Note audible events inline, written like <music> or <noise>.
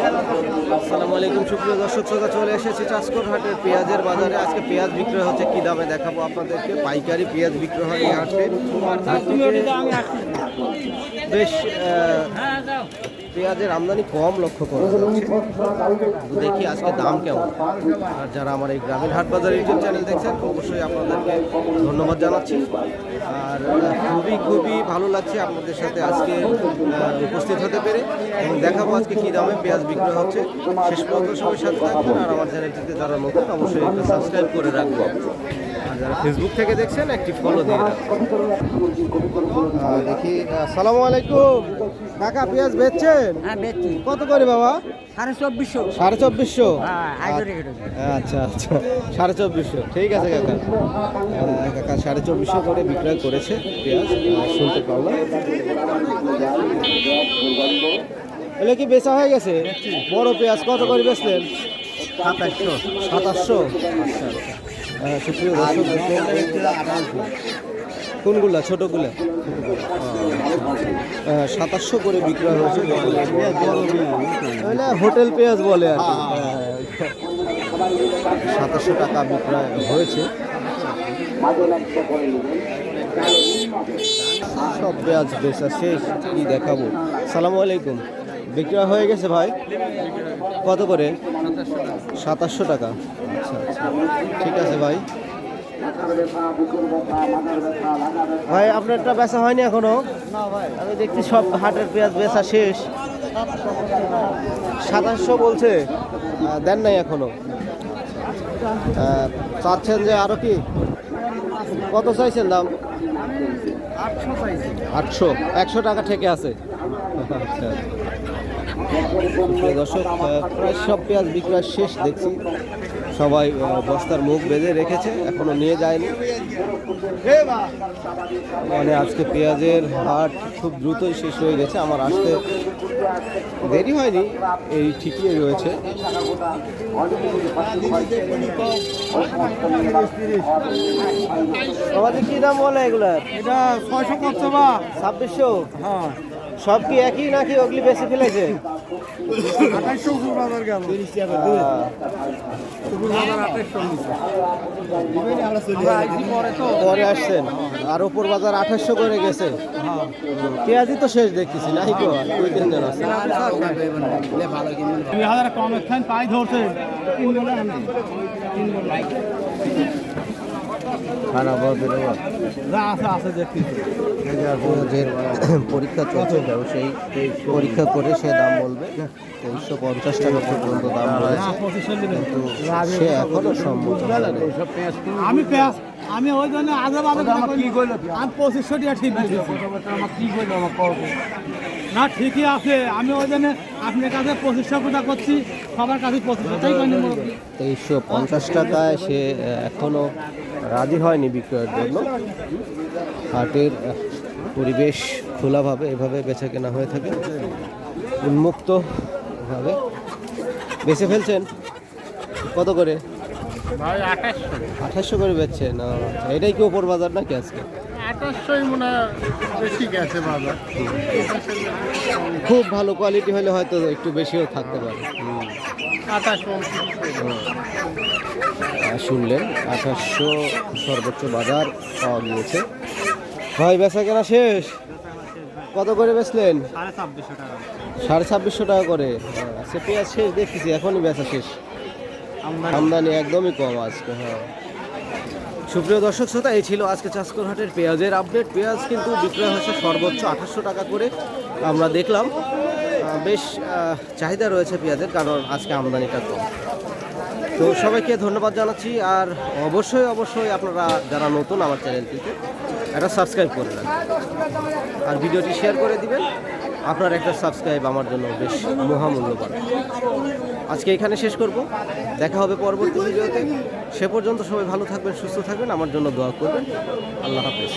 আসসালামু আলাইকুম, সুপ্রিয় দর্শক শ্রোতা চলে এসেছি চাষকর হাটের পেঁয়াজের বাজারে। আজকে পেঁয়াজ বিক্রয় হচ্ছে কি দামে দেখাবো আপনাদেরকে। পাইকারি পেঁয়াজ বিক্রয় হয় হাটে। বেশ পেঁয়াজের আমদানি কম লক্ষ্য করা দেখি আজকে দাম কেমন। আর যারা আমার এই গ্রামীণ হাট বাজার ইউটিউব চ্যানেল দেখছেন, অবশ্যই আপনাদেরকে ধন্যবাদ জানাচ্ছি। আর খুবই খুবই ভালো লাগছে আপনাদের সাথে আজকে উপস্থিত হতে পেরে। এবং দেখাবো আজকে কী দামে পেঁয়াজ বিক্রি হচ্ছে। শেষ পর্যন্ত সবাই সাথে থাকবেন আর আমার চ্যানেলটিতে যারা নতুন, অবশ্যই সাবস্ক্রাইব করে রাখব আর যারা ফেসবুক থেকে দেখছেন একটি ফলো দিয়ে দেখি আসসালামু আলাইকুম। কাকা পেঁয়াজ বেচছেন? হ্যাঁ বেচছি। কত করে বাবা? সাড়ে চব্বিশশো। সাড়ে চব্বিশশো? হ্যাঁ। আচ্ছা আচ্ছা সাড়ে চব্বিশশো। ঠিক আছে কাকা। কাকা সাড়ে চব্বিশশো করে বিক্রয় করেছে পেঁয়াজ শুনতে পারলাম। এগুলো কি বেচা হয়ে গেছে? বড় পেঁয়াজ কত করে বেচলেন? সাতাশশো। সাতাশশো? আচ্ছা আচ্ছা। সুপ্রিয় দর্শক কোনগুলা ছোটগুলা? সাতাশশো করে বিক্রয় হয়েছে হোটেল পেঁয়াজ বলে আর কি। সাতাশশো টাকা বিক্রয় হয়েছে। সব পেঁয়াজ বেচা শেষ কি দেখাবো? সালামু আলাইকুম। বিক্রয় হয়ে গেছে ভাই? কত করে? সাতাশশো টাকা। আচ্ছা আচ্ছা ঠিক আছে ভাই। ভাই আপনারটা বেচা হয়নি এখনও? না ভাই আমি দেখছি সব হাটের পেঁয়াজ বেচা শেষ। সাতাশশো বলছে। দেন নাই এখনও। চাচ্ছেন যে আরও কি? কত চাইছেন দাম? আটশো একশো টাকা থেকে আছে। আচ্ছা। দর্শক প্রায় সব পেঁয়াজ বিক্রয় শেষ দেখছি। সবাই বস্তার মুখ বেঁধে রেখেছে এখনও নিয়ে যায়নি। মানে আজকে পেঁয়াজের হাট খুব দ্রুতই শেষ হয়ে গেছে আমার আসতে দেরি হয়নি এই ঠিকই রয়েছে। আমাদের কি দাম বলে এগুলার? এটা ছয়শো বা? ছাব্বিশশো? হ্যাঁ। সব কি একই নাকি ওগুলি বেশি ফেলেছে? পরে আসছেন। আর ওপর বাজার আঠাশশো করে গেছে। পেঁয়াজি তো শেষ দেখতেছি নাই তো? দুই তিন দিন আছে। দুই হাজার কম পাই ধরছে। যা আছে আছে <coughs> পরীক্ষা চলছে ব্যবসায়ী পরীক্ষা করে সে দাম বলবে তেইশশো পঞ্চাশ টাকা পর্যন্ত দাম রয়েছে কিন্তু সে এখনও সম্মত আমি পেঁয়াজ আমি ওই জন্য আজে বাজে কি কইলো আমি পঁচিশশো টাকা ঠিক দিয়েছি আমার কি কইলো আমার করব না ঠিকই আছে। আমি ওই জন্য আপনার কাছে পঁচিশশো টাকা করছি সবার কাছে করেনি মুরব্বী? তেইশশো পঞ্চাশ টাকায় সে এখনও রাজি হয়নি বিক্রয়ের জন্য। হাটের পরিবেশ খোলাভাবে এভাবে বেচা কেনা হয়ে থাকে। উন্মুক্ত ভাবে। বেছে ফেলছেন? কত করে? আঠাশশো। করে বেচছেন। আচ্ছা। এটাই কি ওপর বাজার নাকি আজকে? আঠাশশোই মনে বেশি গেছে বাজার। খুব ভালো কোয়ালিটি হলে হয়তো একটু বেশিও থাকতে পারে। শুনলেন, আঠাশশো সর্বোচ্চ বাজার পাওয়া গিয়েছে। ভাই, বেচা কেনা শেষ? কত করে বেচলেন? সাড়ে ছাব্বিশশো টাকা করে। সে পেঁয়াজ শেষ, দেখতেছি, এখনই বেচা শেষ। আমদানি একদমই কম আজকে হ্যাঁ। সুপ্রিয় দর্শক শ্রোতা, এই ছিল আজকে চাষকর হাটের পেঁয়াজের আপডেট পেঁয়াজ কিন্তু বিক্রয় হচ্ছে সর্বোচ্চ আঠাশশো টাকা করে। আমরা দেখলাম বেশ চাহিদা রয়েছে পেঁয়াজের, কারণ আজকে আমদানিটা কম। তো সবাইকে ধন্যবাদ জানাচ্ছি, আর অবশ্যই অবশ্যই আপনারা যারা নতুন আমার চ্যানেলটিতে একটা সাবস্ক্রাইব করে রাখবেন। আর ভিডিওটি শেয়ার করে দিবেন, আপনার একটা সাবস্ক্রাইব আমার জন্য বেশ মহামূল্যবান। আজকে এখানে শেষ করব, দেখা হবে পরবর্তী ভিডিওতে। সে পর্যন্ত সবাই ভালো থাকবেন, সুস্থ থাকবেন, আমার জন্য দোয়া করবেন। আল্লাহ হাফেজ।